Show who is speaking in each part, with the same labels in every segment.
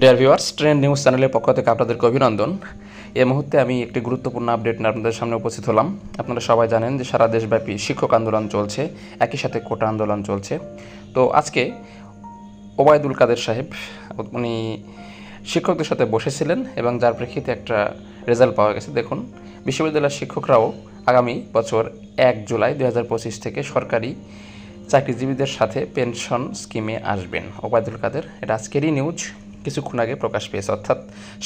Speaker 1: Dear viewers trend news চ্যানেলের পক্ষ থেকে আপনাদেরকে অভিনন্দন। এই মুহূর্তে আমি একটি গুরুত্বপূর্ণ আপডেট নিয়ে আপনাদের সামনে উপস্থিত হলাম। আপনারা সবাই জানেন যে সারা দেশব্যাপী শিক্ষক আন্দোলন চলছে, একই সাথে কোটা আন্দোলন চলছে। তো আজকে ওবায়দুল কাদের সাহেব, উনি শিক্ষকদের সাথে বসেছিলেন এবং যার প্রেক্ষিতে একটা রেজাল্ট পাওয়া গেছে। দেখুন, বিশ্ববিদ্যালয়ের শিক্ষকরাও আগামী বছর এক জুলাই দু হাজার পঁচিশ থেকে সরকারি চাকরিজীবীদের সাথে পেনশন স্কিমে আসবেন। ওবায়দুল কাদের, এটা আজকেরই নিউজ কিছুক্ষণ আগে প্রকাশ পেয়েছে। অর্থাৎ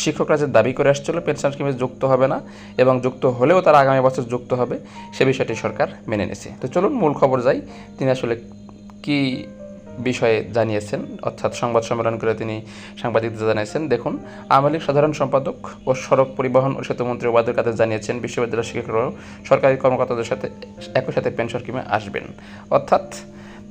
Speaker 1: শিক্ষকরা যে দাবি করে আসছিল, পেনশন স্কিমে যুক্ত হবে না এবং যুক্ত হলেও তারা আগামী বছর যুক্ত হবে, সে বিষয়টি সরকার মেনে নিয়েছে। তো চলুন, মূল খবর যাই। তিনি আসলে কি বিষয়ে জানিয়েছেন? অর্থাৎ সংবাদ সম্মেলন করে তিনি সাংবাদিকদের জানিয়েছেন, দেখুন, আওয়ামী লীগ সাধারণ সম্পাদক ও সড়ক পরিবহন ও সেতুমন্ত্রী ওবায়দুল কাদের জানিয়েছেন বিশ্ববিদ্যালয় শিক্ষকরাও সরকারি কর্মকর্তাদের সাথে একই সাথে পেনশন স্কিমে আসবেন। অর্থাৎ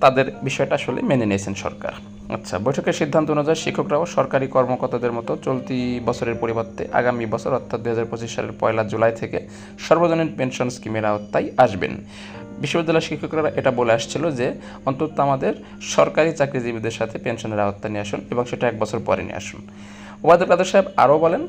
Speaker 1: তাদের বিষয়টা আসলে মেনে নিয়েছেন সরকার। আচ্ছা বৈঠকের সিদ্ধান্ত অনুযায়ী শিক্ষকরাও সরকারি কর্মকর্তাদের মতো চলতি বছরের পরিবর্তে আগামী বছর, অর্থাৎ দু হাজার পঁচিশ সালের পয়লা জুলাই থেকে সর্বজনীন পেনশন স্কিমের আওতায় আসবেন। বিশ্ববিদ্যালয়ের শিক্ষকরা এটা বলে আসছিল যে, অন্তত আমাদের সরকারি চাকরিজীবীদের সাথে পেনশনের আওতায় নিয়ে আসুন এবং সেটা এক বছর পরে নিয়ে আসুন। ওবায়দুল কাদের সাহেব আরও বলেন,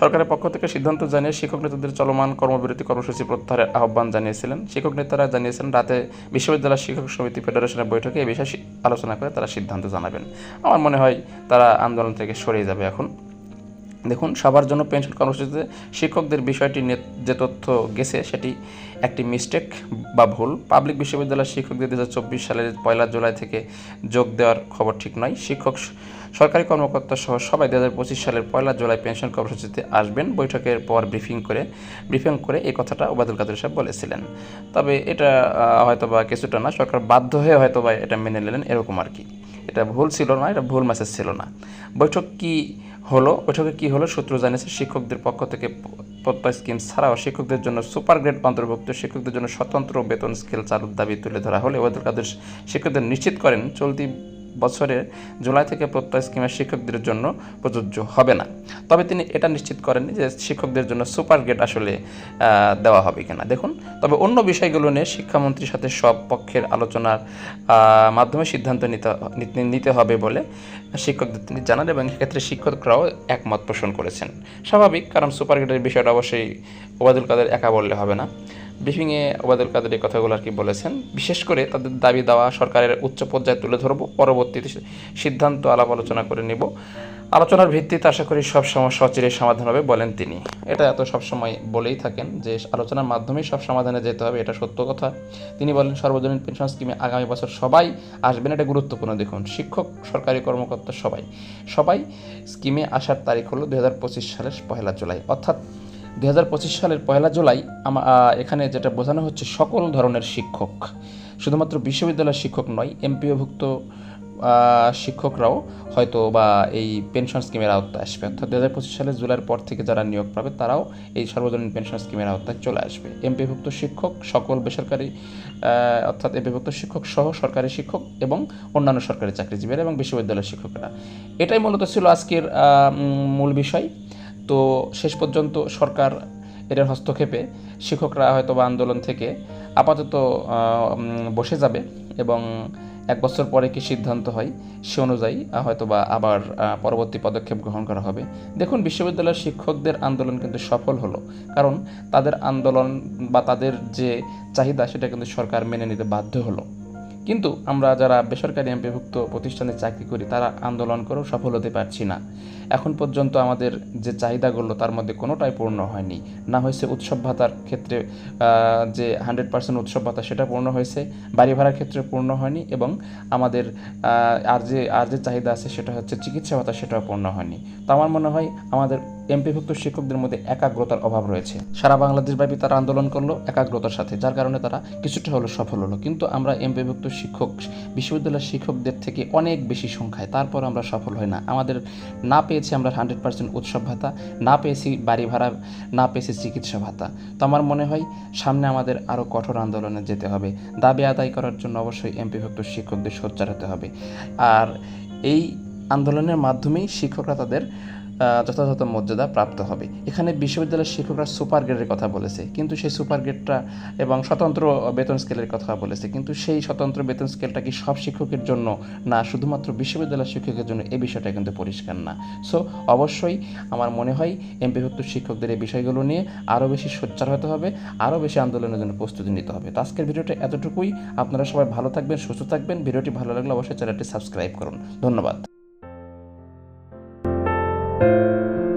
Speaker 1: সরকারের পক্ষ থেকে সিদ্ধান্ত জানিয়ে শিক্ষক নেতাদের চলমান কর্মবিরতি কর্মসূচি প্রত্যাহারের আহ্বান জানিয়েছিলেন। শিক্ষক নেতারা জানিয়েছেন, রাতে বিশ্ববিদ্যালয় শিক্ষক সমিতি ফেডারেশনের বৈঠকে এই বিষয়ে আলোচনা করে তারা সিদ্ধান্ত জানাবেন। আমার মনে হয় তারা আন্দোলন থেকে সরে যাবে এখন। দেখুন সবার জন্য পেনশন কর্মসূচিতে শিক্ষকদের বিষয়টি যে তথ্য গেছে সেটি একটি মিস্টেক বা ভুল। পাবলিক বিশ্ববিদ্যালয়ের শিক্ষকদের দু হাজার চব্বিশ সালের পয়লা জুলাই থেকে যোগ দেওয়ার খবর ঠিক নয়। শিক্ষক সরকারি কর্মকর্তা সহ সবাই দু হাজার পঁচিশ সালের পয়লা জুলাই পেনশন কর্মসূচিতে আসবেন। বৈঠকের পর ব্রিফিং করে ব্রিফিং করে এই কথাটা ওবায়দুল কাদের সাহেব বলেছিলেন। তবে এটা আহ, হয়তো বা কিছুটা না সরকার বাধ্য হয়ে হয়তো বা এটা মেনে নিলেন এরকম আর কি। এটা ভুল ছিল না এটা ভুল মেসেজ ছিল না। বৈঠক কি হলো, বৈঠকে কি হলো সূত্র জানিয়েছে শিক্ষকদের পক্ষ থেকে প্রত্যয় স্কিম ছাড়াও শিক্ষকদের জন্য সুপার গ্রেড অন্তর্ভুক্ত, শিক্ষকদের জন্য স্বতন্ত্র বেতন স্কেল চালুর দাবি তুলে ধরা হলে ওবায়দুল কাদের শিক্ষকদের নিশ্চিত করেন, চলতি বছরের জুলাই থেকে প্রত্যয় স্কিমের শিক্ষকদের জন্য প্রযোজ্য হবে না। তবে তিনি এটা নিশ্চিত করেননি যে শিক্ষকদের জন্য সুপার গ্রেড আসলে দেওয়া হবে কিনা। দেখুন, তবে অন্য বিষয়গুলো নিয়ে শিক্ষামন্ত্রীর সাথে সব পক্ষের আলোচনার মাধ্যমে সিদ্ধান্ত নিতে, নিতে- নিতে হবে বলে শিক্ষকদের তিনি জানান এবং সেক্ষেত্রে শিক্ষকরাও একমত পোষণ করেছেন। স্বাভাবিক, কারণ সুপার গ্রেডের বিষয়টা অবশ্যই ওবায়দুল কাদের একা বললে হবে না। ব্রিফিংয়ে ওবায়দুল কাদের এই কথাগুলো আর কি বলেছেন। বিশেষ করে তাদের দাবি দেওয়া সরকারের উচ্চ পর্যায়ে তুলে ধরবো, পরবর্তীতে সিদ্ধান্ত আলাপ আলোচনা করে নেব। আলোচনার ভিত্তিতে আশা করি সব সমস্যা অচিরে সমাধান হবে বলেন তিনি। এটা এত সবসময় বলেই থাকেন যে আলোচনার মাধ্যমেই সব সমাধানে যেতে হবে, এটা সত্য কথা। তিনি বলেন, সর্বজনীন পেনশন স্কিমে আগামী বছর সবাই আসবেন, এটা গুরুত্বপূর্ণ। দেখুন, শিক্ষক, সরকারি কর্মকর্তা সবাই সবাই স্কিমে আসার তারিখ হলো দুহাজার পঁচিশ সালের পহেলা জুলাই। অর্থাৎ দু হাজার পঁচিশ সালের পয়লা জুলাই এখানে যেটা বোঝানো হচ্ছে সকল ধরনের শিক্ষক। শুধুমাত্র বিশ্ববিদ্যালয়ের শিক্ষক নয়, এমপিওভুক্ত শিক্ষকরাও হয়তো বা এই পেনশন স্কিমের আওতায় আসবে। অর্থাৎ দু হাজার পঁচিশ সালের জুলাইয়ের পর থেকে যারা নিয়োগ পাবে, তারাও এই সর্বজনীন পেনশন স্কিমের আওতায় চলে আসবে। এমপিভুক্ত শিক্ষক, সকল বেসরকারি অর্থাৎ এমপিভুক্ত শিক্ষক সহ সরকারি শিক্ষক এবং অন্যান্য সরকারি চাকরিজীবীরা এবং বিশ্ববিদ্যালয়ের শিক্ষকেরা। এটাই মূলত ছিল আজকের মূল বিষয়। তো শেষ পর্যন্ত সরকার এটার হস্তক্ষেপে শিক্ষকরা হয়তো বা আন্দোলন থেকে আপাতত বসে যাবে এবং এক বছর পরে কি সিদ্ধান্ত হয় সে অনুযায়ী হয়তো বা আবার পরবর্তী পদক্ষেপ গ্রহণ করা হবে। দেখুন, বিশ্ববিদ্যালয়ের শিক্ষকদের আন্দোলন কিন্তু সফল হলো। কারণ তাদের আন্দোলন বা তাদের যে চাহিদা সেটা কিন্তু সরকার মেনে নিতে বাধ্য হলো। কিন্তু আমরা যারা বেসরকারি এমপিভুক্ত প্রতিষ্ঠানে চাকরি করি, তারা আন্দোলন করেও সফল হতে পারছি না। এখন পর্যন্ত আমাদের যে চাহিদাগুলো তার মধ্যে কোনোটাই পূর্ণ হয়নি। না হয়েছে উৎসব ভাতার ক্ষেত্রে যে হান্ড্রেড পার্সেন্ট উৎসব ভাতা, সেটা পূর্ণ হয়েছে। বাড়ি ভাড়ার ক্ষেত্রে পূর্ণ হয়নি এবং আমাদের আর যে আর যে চাহিদা আছে, সেটা হচ্ছে চিকিৎসা ভাতা, সেটাও পূর্ণ হয়নি। তো আমার মনে হয় আমাদের এমপিভুক্ত শিক্ষকদের মধ্যে একাগ্রতার অভাব রয়েছে। সারা বাংলাদেশব্যাপী তারা আন্দোলন করল একাগ্রতার সাথে, যার কারণে তারা কিছুটা হলো সফল হলো। কিন্তু আমরা এমপিভুক্ত শিক্ষক, বিশ্ববিদ্যালয়ের শিক্ষকদের থেকে অনেক বেশি সংখ্যায় তারপর আমরা সফল হই না। আমাদের না পেয়েছি আমরা হান্ড্রেড পার্সেন্ট উৎসব ভাতা, না পেয়েছি বাড়ি ভাড়া, না পেয়েছি চিকিৎসা ভাতা। তো আমার মনে হয় সামনে আমাদের আরও কঠোর আন্দোলনে যেতে হবে। দাবি আদায় করার জন্য অবশ্যই এমপিভুক্ত শিক্ষকদের সোচ্চার হতে হবে। আর এই আন্দোলনের মাধ্যমেই শিক্ষকরা তাদের যথাযথ মর্যাদা প্রাপ্ত হবে। এখানে বিশ্ববিদ্যালয়ের শিক্ষকরা সুপার গ্রেডের কথা বলেছে, কিন্তু সেই সুপার গ্রেডটা এবং স্বতন্ত্র বেতন স্কেলের কথা বলেছে, কিন্তু সেই স্বতন্ত্র বেতন স্কেলটা কি সব শিক্ষকের জন্য না, শুধুমাত্র বিশ্ববিদ্যালয়ের শিক্ষকের জন্য? এই বিষয়টা কিন্তু পরিষ্কার না। সো অবশ্যই আমার মনে হয় এমপিভুক্ত শিক্ষকদের এই বিষয়গুলো নিয়ে আরও বেশি সোচ্চার হতে হবে, আরও বেশি আন্দোলনের জন্য প্রস্তুতি নিতে হবে। তো আজকের ভিডিওটা এতটুকুই। আপনারা সবাই ভালো থাকবেন, সুস্থ থাকবেন। ভিডিওটি ভালো লাগলে অবশ্যই চ্যানেলটি সাবস্ক্রাইব করুন। ধন্যবাদ। Música